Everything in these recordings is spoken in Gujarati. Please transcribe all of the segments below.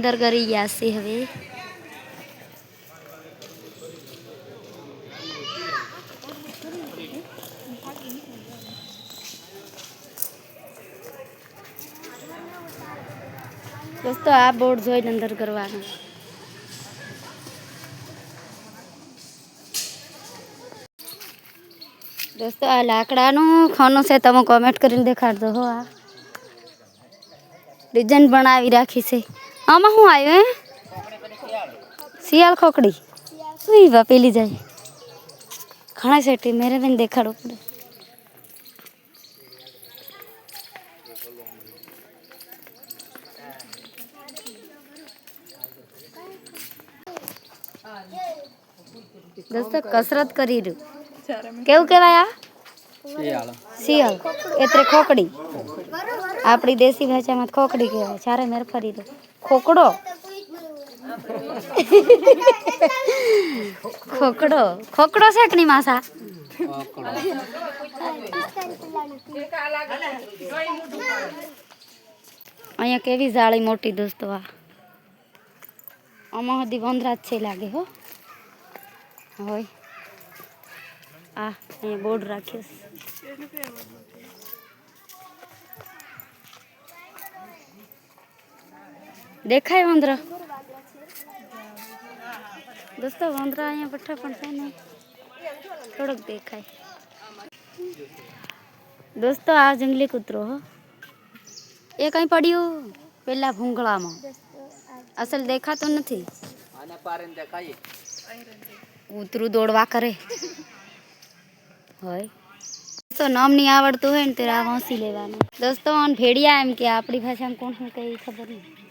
અંદર કરી ગયા છે હવે દોસ્તો આ બોર્ડ જોઈને અંદર કરવાનું દોસ્તો આ લાકડાનું ખાનું છે તમે કોમેન્ટ કરીને દેખાડજો હો આ ડિઝાઇન બનાવી રાખી છે આમાં શું આવ્યું હે શિયાળ ખોકડી ઉઈ બા પેલી જાય ઘણા સેટી મેરે બેન દેખાડવું પડે દોસ્તો કસરત કરી રહ્યું કેવું કહેવાય આ શિયાળ એટલે ખોકડી આપણી દેશી ભાષામાં ખોકડી કહેવાય ચારે મેર ફરી દો ખોકડો? ખોકડો. ખોકડો છે કે નહીં માસા? અહીંયા કેવી જાળી મોટી દોસ્તો આ. આમાં સુધી વંદરા જ છે લાગે, હો. હોય. આ, અહીંયા બોર્ડ રાખ્યો છે. દેખાય વાંદરા. દોસ્તો વાંદરા અહીંયા બઠા પણ છે ને થોડોક દેખાય. દોસ્તો આ જંગલી કૂતરો હો. એ કઈ પડ્યું? પેલા ભૂંગળામાં. અસલ દેખાતું નથી. કૂતરું દોડવા કરે. હોય. તો નામ નહીં આવડતું હોય ને ત્યારે આ વાંસી લેવાનું. દોસ્તો ભેડિયા એમ કે આપણી ભાષામાં કોણ શું કઈ ખબર નહીં.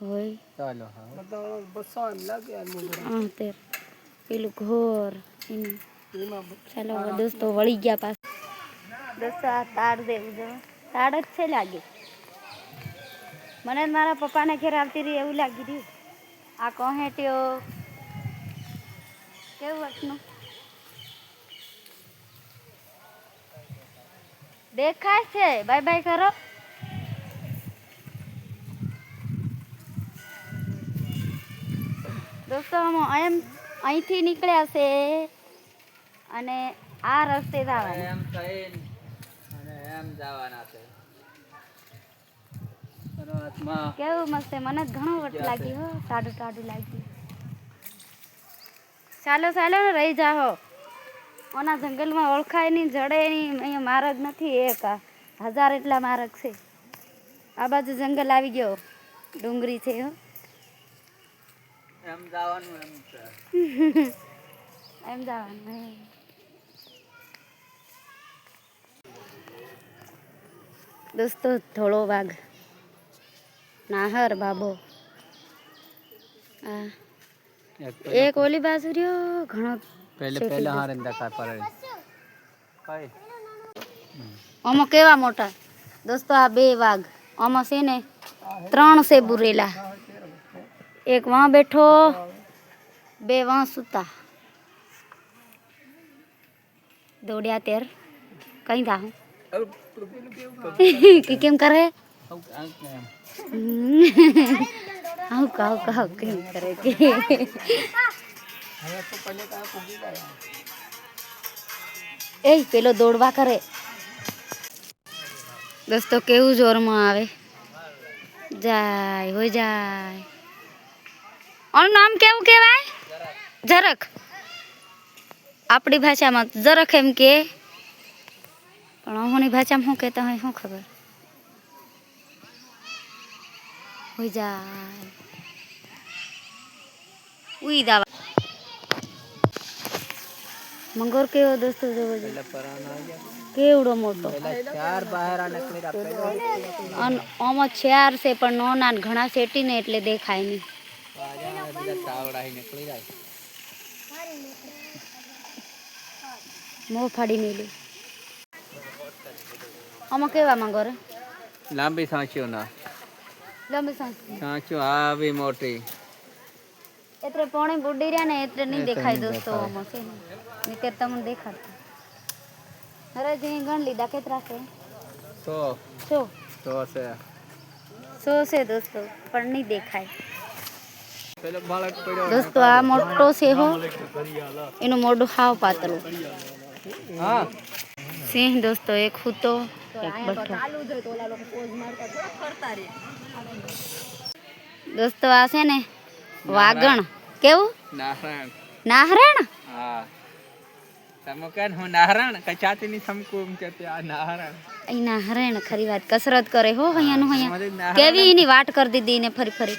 હોય. ચાલો હા. હા તે પેલું ઘોર ચાલો દોસ્તો વળી ગયા પાસ દોસ્તો આ તાડ દેવું જો તાડ જ છે લાગે. મને મારા પપ્પાને ઘેર આવતી રહી એવું લાગી રહ્યું. આ કોહેટ્યો કેવું વટનું દેખાય છે. બાય બાય કરો. દોસ્તો અમે એમ અહીંથી નીકળ્યા છે અને આ રસ્તે જવાના. એમ અને એમ જવાના છે. કેવું મસ્ત મને ઘણું વટ લાગ્યું હો ટાડું ટાડું લાગ્યું. ચાલો ચાલો ને રહી જાઓ. ઓના જંગલમાં ઓળખાય નહીં જડે નહીં અહીંયા માર્ગ નથી એક આ હજાર એટલા માર્ગ છે. આ બાજુ જંગલ આવી ગયો. ડુંગરી છે હો. એમ જવાનું એમ છે. એમ જવાનું દોસ્તો ધોળો વાઘ. નાહર બાબો. આ. એક ઓલી બાજુ રહ્યો ઘણો પહેલે પહેલે હારે દેખાય પડે. કઈ? આમાં કેવા મોટા? દોસ્તો આ બે વાઘ. આમાં છે ને ત્રણ છે બુરેલા. एक वहाँ बैठो। बे वहाँ सुता। दौड़िया तेर। कहीं था हूँ। कि केम करे? हाँ कहो कहो करे के। ए पेलो दौड़वा करे। दोस्तों केव ज़ोर में आवे? जाए हो जाए આનું નામ કેવું કહેવાય? જરાક. આપણી ભાષામાં જરાક એમ કે પણ અહોની ભાષામાં શું કહેતા હોય શું ખબર? હોય જાય. ઉઈ દાવા. મંગોર કેવો દોસ્તો જોવો છે? કેવડો મોટો. આમાં ચાર છે પણ નો ને ઘણા શેટીને એટલે દેખાય નહીં. આજા બધા તાવડા નીકળી જાય મોં ફાડી મેલું આમાં કેવા મંગોર લાંબી સાંચીઓ ના લંબી સાંજ સાંચો આવી મોટી એટલે પોણે બુડી રહ્યા ને એટલે નહીં એટલે દેખાય નહીં દોસ્તો દેખાય. આમાં છે ને નીકળ તમને દેખાડતા અરે જે ગણ લીધા કેટલા છે સો સો સો છે સો છે દોસ્તો પણ નહીં દેખાય પેલો બાળક પડ્યો દોસ્તો આ મોટો છે એનું મોઢું હાવ પાતળું. સિંહ દોસ્તો એક બઠો દોસ્તો આ છે ને વાગણ. કેવું? નાહરણ? હા. તમે હું નારાયણ કચાતી ની સમકુ એમ આ નારાયણ અહીં નાહરણ ખરી વાત. કસરત કરે હો અહીંયાનું અહીંયા. કેવી એની વાટ કરી દીધી ને ફરી ફરી?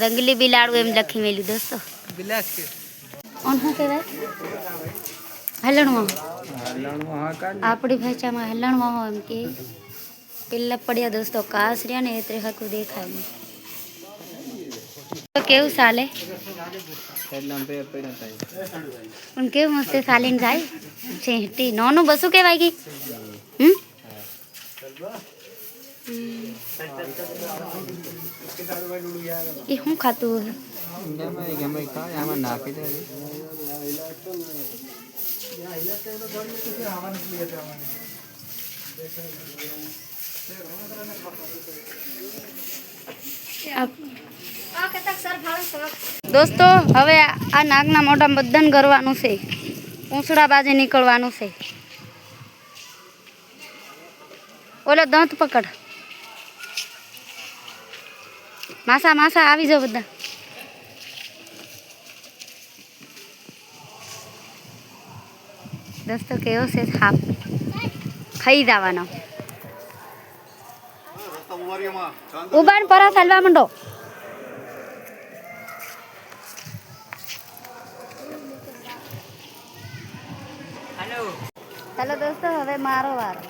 रंगली बिलाड़ में लखी मिली दोस्तों। बिलास के ओन्हा के भाई हलणवा हलणवा का? आपड़ी भाषा में हलणवा हो एम के। पिल्ला पड़िया दोस्तों कासरिया ने एतरे हकु देखा है तो केव साले? हेलम पे पड़ा था उनके मस्त सालिन जाए छेटी नौनो बसु के भाई की? हम्म એ શું ખાતું નાખી દોસ્તો, હવે આ નાગના મોઢા બધાને કરવાનું છે. પૂંછડા બાજે નીકળવાનું છે. ઓલો દંત પકડ. માસા માસા આવી જાઓ બધા. દોસ્તો કેવો છે સાપ ખાઈ જવાનો. ઉબાણ પરા ચાલવા માંડો. ચાલો દોસ્તો હવે મારો વારો.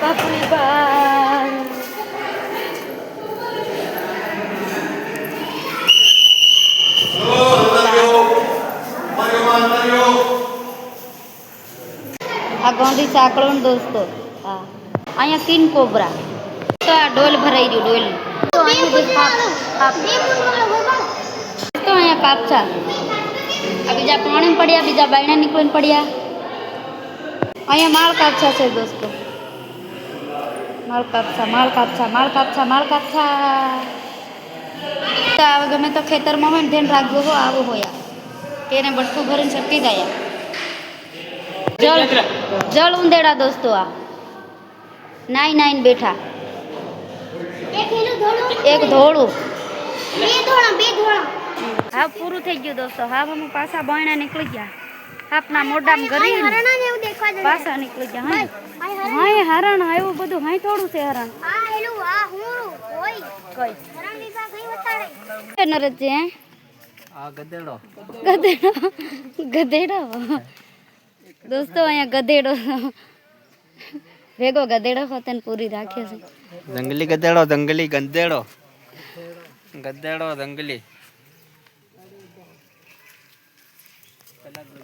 બાપરી બા આ ગોંડી સાંકળો ને દોસ્તો. હા. અહીંયા કિંગ કોબરા. તો આ ડોલ ભરાઈ ગયું ડોલ તો અહીંયા બી આ બીજા પાણી પડ્યા બીજા બાયણા નીકળીને પડ્યા અહીંયા માળ કાપછા છે દોસ્તો માળ કાપછા માળ કાપછા માળ કાપછા માળ કાપછા તો હવે ગમે તો ખેતરમાં હોય ને ધ્યાન રાખજો હો આવું હોય કે એને બટકું ભરીને છટકી ગયા જળ જળ ઉંદેડા દોસ્તો આ નાઈ નાઈન બેઠા એક ધોળું હા પૂરું થઈ ગયું દોસ્તો. હા અમે પાછા બાયણા નીકળી ગયા. આપના મોઢામાં ગરી પાછા નીકળી ગયા હા હા હરણ આવ્યું બધું હા થોડું છે હરણ કઈ નરજ છે હે? ગધેડો. ગધેડો ગધેડો. દોસ્તો અહીંયા ગધેડો. ભેગો ગધેડો હોતે ને પૂરી રાખ્યો છે. જંગલી ગધેડો જંગલી ગંધેડો. ગધેડો જંગલી.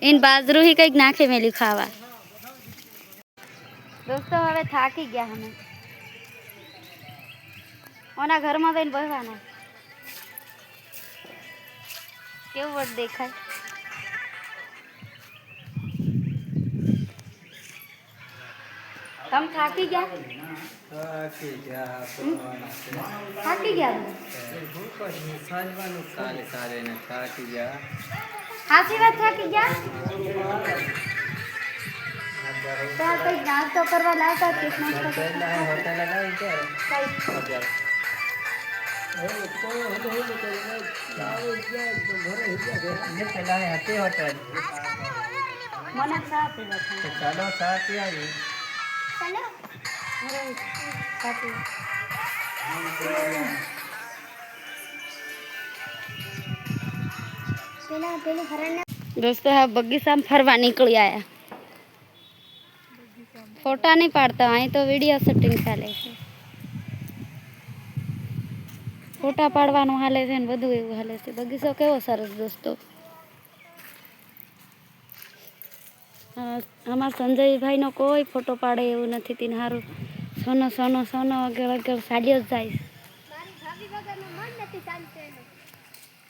એને બાજરું હી કંઈક નાખે મેલી ખાવા દોસ્તો હવે થાકી ગયા અમે ઓના ઘરમાં જઈને બસવાના કેવું વટ દેખાય તમે થાકી ગયા થાકી ગયા થાકી ગયા સાલે સાલે ને થાકી ગયા સાચી વાત થાકી ગયા ત્યાં કઈ નાસ્તો કરવા લાવતા કે નાસ્તો પહેલા હોટલ લગાવી ત્યારે કઈ ને પેલા હતી હોટલ મને ચા પીવા થાય તો ચાલો ચા પીવી ચાલો દોસ્તો હા બગીચામાં ફરવા નીકળી આયા. ફોટા નહીં પાડતા, અહીં તો વીડિયો શૂટિંગ ચાલે છે. ફોટા પાડવાનું હાલે છે ને બધું એવું હાલે છે. બગીચો કેવો સરસ દોસ્તો. અમારા સંજયભાઈનો કોઈ ફોટો પાડે એવું નથી, તેને સારું સોનો સોનો સોનો વગેરે વગેરે સાડ્યો જ જાય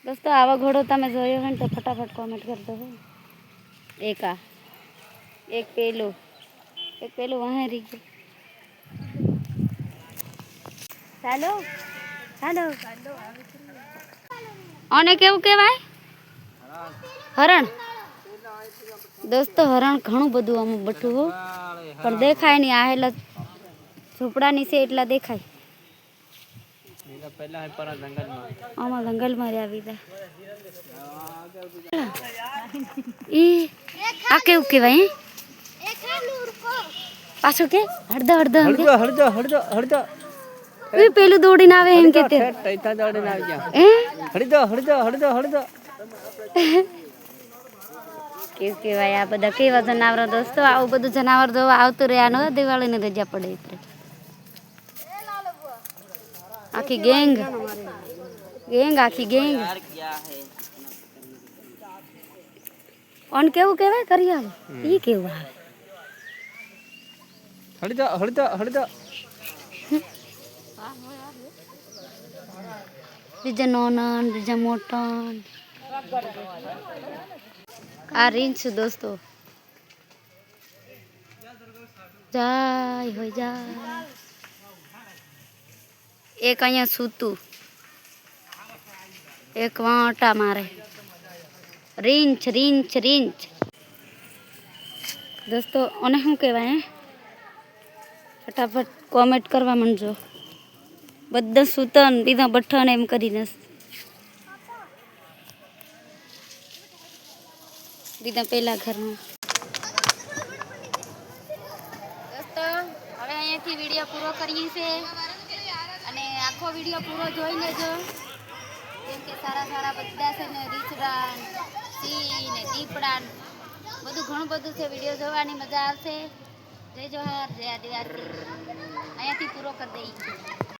દોસ્તો, આવા ઘોડો તમે જોયો હોય ને તો ફટાફટ કોમેન્ટ કરી દો એક. આ એક પેલું. એક પેલું વહારી ગયું. ચાલો ચાલો અને કેવું કહેવાય? હરણ. દોસ્તો, હરણ ઘણું બધું આમ હો. પણ દેખાય નહીં, આ હેલા ઝૂંપડાની છે, એટલા દેખાય. પહેલા હે પર જંગલમાં આમાં જંગલમાં રહ્યા બીજા ઈ આ કેવું કહેવાય હે? પાછું કે હળદો હળદો એમ કે? હળદો હળદો હળદો હળદો ઈ પેલું દોડીને આવે એમ કે તે તૈતા દોડીને આવી ગયા હે હળદો હળદો હળદો હળદો કેવું કહેવાય આ બધા કેવા જનાવરો દોસ્તો આવું બધું જનાવર જોવા આવતું રહેવાનું હોય દિવાળીની રજા પડે એટલે आखी गेंग। गेंग आखी गैंग। कौन केहू केवे करिया ई हम्म। केहू आ जा हड़दा जा रिजा नॉनन रिजा मोटन। आ रिंच दोस्तों। जाय हो जाय। એક અહીંયા સૂતું એક વાંટા મારે રીંછ રીંછ રીંછ દોસ્તો અને શું કહેવાય હે ફટાફટ કોમેન્ટ કરવા માંડજો બધા સૂતન બીજા બઠ્ઠન એમ કરીને બીજા પેલા ઘરમાં દોસ્તો હવે અહીંયાથી વિડીયો પૂરો કરીએ છીએ અને આખો વીડિયો પૂરો જોઈ લેજો કેમ કે સારા સારા બધા છે ને રીછડા સિંહ ને દીપડા બધું ઘણું બધું છે, વીડિયો જોવાની મજા આવશે. જય જોહાર, જય આદિવાસી. અહીંયાથી પૂરો કરી દઈએ.